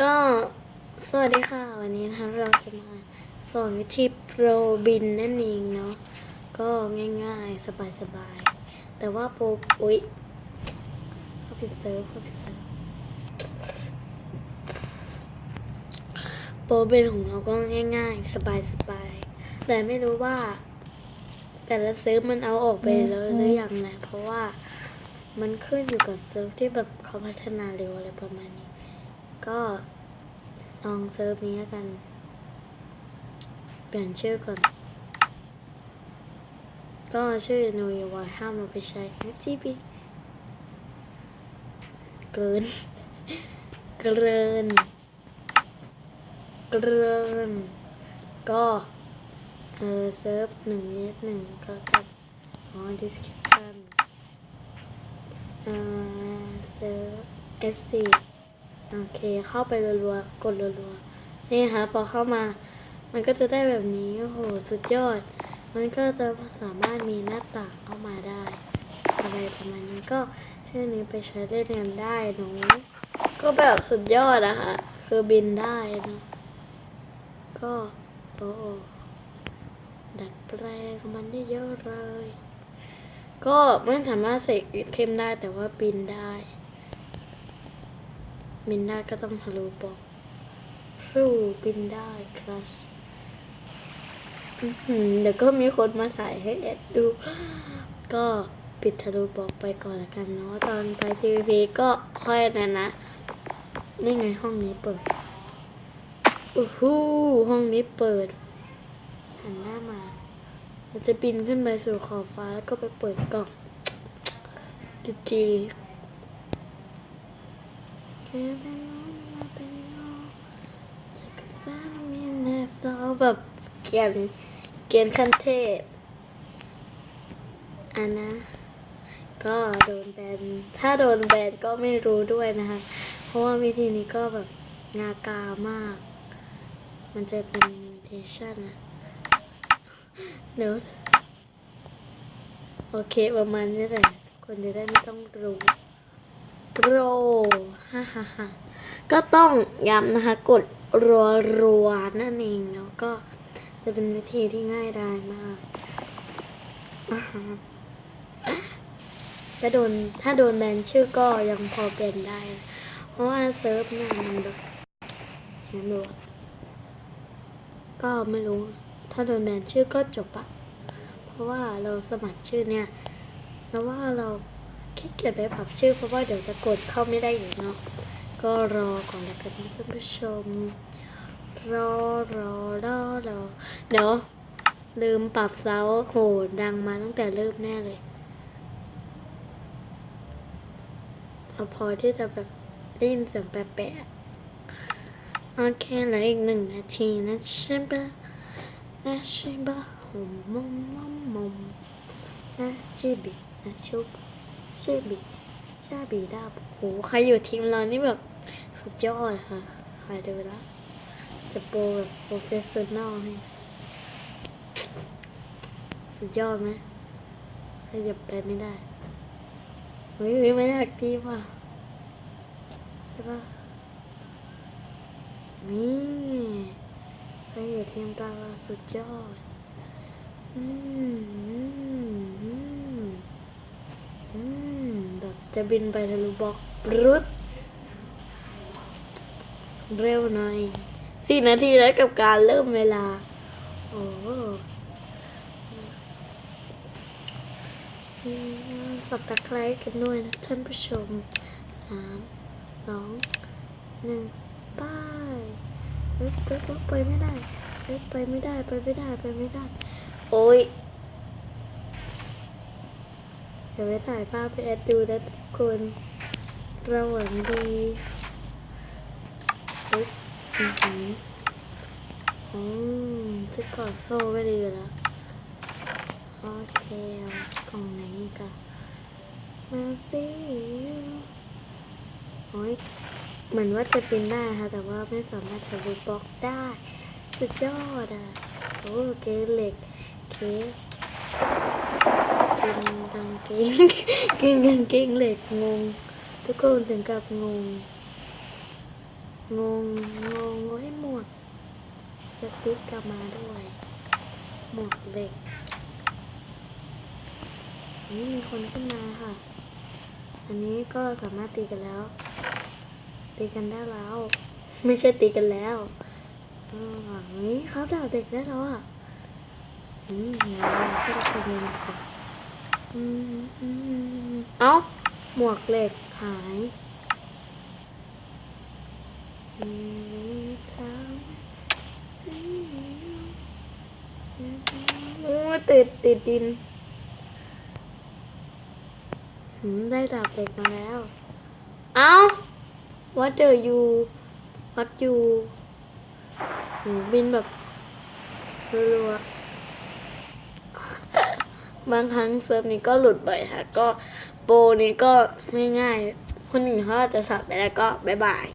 ก็สวัสดีค่ะ วันนี้นะคะเราจะมาสอนวิธีโปรบินนั่นเองเนาะก็ง่ายๆ สบายๆ แต่ว่าโปรอุ๊ยเข้าผิดเซิร์ฟเข้าผิดเซิร์ฟโปรบินของเราก็ง่ายๆ สบายๆ แต่ไม่รู้ว่า แต่ละเซิร์ฟมันเอาออกไปแล้วหรือยังนะเพราะว่ามันขึ้นอยู่กับเซิร์ฟที่แบบเขาพัฒนาเร็วอะไรประมาณนี้ ก็ลองเซิร์ฟนี้แล้วกัน เปลี่ยนชื่อก่อน ก็ชื่อโนยวาห้ามเอาไปใช้นะจีบีเกิน เกิน เกิน ก็เออเซิร์ฟหนึ่งเมตรหนึ่งก็กับอ๋อ description เออเซิร์ฟ sc โอเคเข้าไปรัวๆกดรัวๆนี่ค่ะพอเข้ามา มันก็จะได้แบบนี้โอ้โหสุดยอด มันก็จะสามารถมีหน้าต่างเข้ามาได้ อะไรประมาณนี้ก็ชื่อนี้ไปใช้เล่นกันได้หนูก็แบบสุดยอดอะค่ะคือบินได้นะก็โอ้ดัดแปลงมันได้เยอะเลย ก็ไม่สามารถเสกเข้มได้แต่ว่าบินได้ บินได้ก็ต้องทะลุบอกฟูบินได้ครัชอื้อหือเดี๋ยวก็มีคนมาถ่ายให้แอดดู ก็ปิดทะลุบอกไปก่อนละกันเนาะตอนไป PVP ก็ค่อยนะนะ นี่ไงห้องนี้เปิดอู้หูห้องนี้เปิด หันหน้ามาเราจะบินขึ้นไปสู่ขอบฟ้าแล้วก็ไปเปิดกล่องจีจี แค่เป็นน้างมีแน่ซอแบบเกียนเกียนขั้นเทพอันนะก็โดนแบน ถ้าโดนแบนก็ไม่รู้ด้วยนะคะ เพราะว่าวิธีนี้ก็แบบงากามาก มันจะเป็น imitation อะเดี๋ยวโอเคประมาณนี้แหละคนจะได้ไม่ต้องรู้ โปรฮ่าฮ่าฮ่าก็ต้องย้ำนะคะ กดรัวรัวๆนั่นเองแล้วก็จะเป็นวิธีที่ง่ายดายมากอ่าฮะถ้าโดนถ้าโดนแบนชื่อก็ยังพอเป็นได้ เพราะว่าเซิร์ฟเนี่ยมันแบบเห็นดูก็ไม่รู้ ถ้าโดนแบนชื่อก็จบอะเพราะว่าเราสมัครชื่อเนี่ย แล้วว่าเรา ขี้เกียจไปปรับชื่อเพราะว่าเดี๋ยวจะกดเข้าไม่ได้อีกเนาะก็รอก่อนแล้วกันท่านผู้ชม รอรอรอรอเดี๋ยวลืมปรับเซาโหดังมาตั้งแต่เริ่มแน่เลยเอาพอที่จะแบบได้ยินเสียงแปะๆโอเคเหลืออีกหนึ่งนาทีนะใช่ปะนะใช่ปะหมมมมมมนะชิบินะชุบ ชิบิชาบีดาบโหใครอยู่ทีมเรานี่แบบสุดยอดค่ะหายดูแล้ว จะโปรแบบโปรเฟสชั่นอลให้สุดยอดไหมขยับไปไม่ได้เฮ้ยไม่อยากทีมว่ะใช่ปะนี่ใครอยู่ทีมตาเราสุดยอด อืมอืมอืมอืมแบบ จะบินไปทะลุบล็อกรุดเร็วหน่อยสี่นาทีแล้วกับการเริ่มเวลา โอ้สับตะไคร้กันด้วยนะท่านผู้ชมสามสองหนึ่งไป้ายปึ๊บปึ๊บปึ๊บไปไม่ได้ปึ๊บไปไม่ได้ ไปไม่ได้ ไปไม่ได้ โอ้ย เดี๋ยวไปถ่ายภาพไปแอดดูนะทุกคนระหว่างดีปึ๊บอือหืออืมจะกอดโซ่ไว้ดีแล้วโอเคเอากล่องไหนกันมาสิโอ้ยเหมือนว่าจะปีนได้ค่ะ แต่ว่าไม่สามารถทะลุบล็อกได้ สุดยอดอะ โอ้เกงเหล็ก เคกกิน กางเกงกินกางเกงเหล็กงง ทุกคนถึงกับงงง งงงงโอ้ยหมวกสติ๊กกลับมาด้วย หมวกเหล็กนี่มีคนขึ้นมาค่ะ อันนี้ก็สามารถตีกันแล้ว ตีกันได้แล้ว ไม่ใช่ตีกันแล้วอ่านี้เขาดาวเด็กได้แล้วอะ อืมเราก็จะไปดูกันก่อนอืมอืมอืม เอ้า หมวกเหล็กหายโอ้ติดติดดินได้ดาบเหล็กมาแล้ว เอ้า what do you what you บินแบบรัวๆ บางครั้งเซิร์ฟนี้ก็หลุดบ่อยค่ะ ก็โปรนี้ก็ไม่ง่าย คนอื่นเขาอาจจะสับไปแล้วก็บายบาย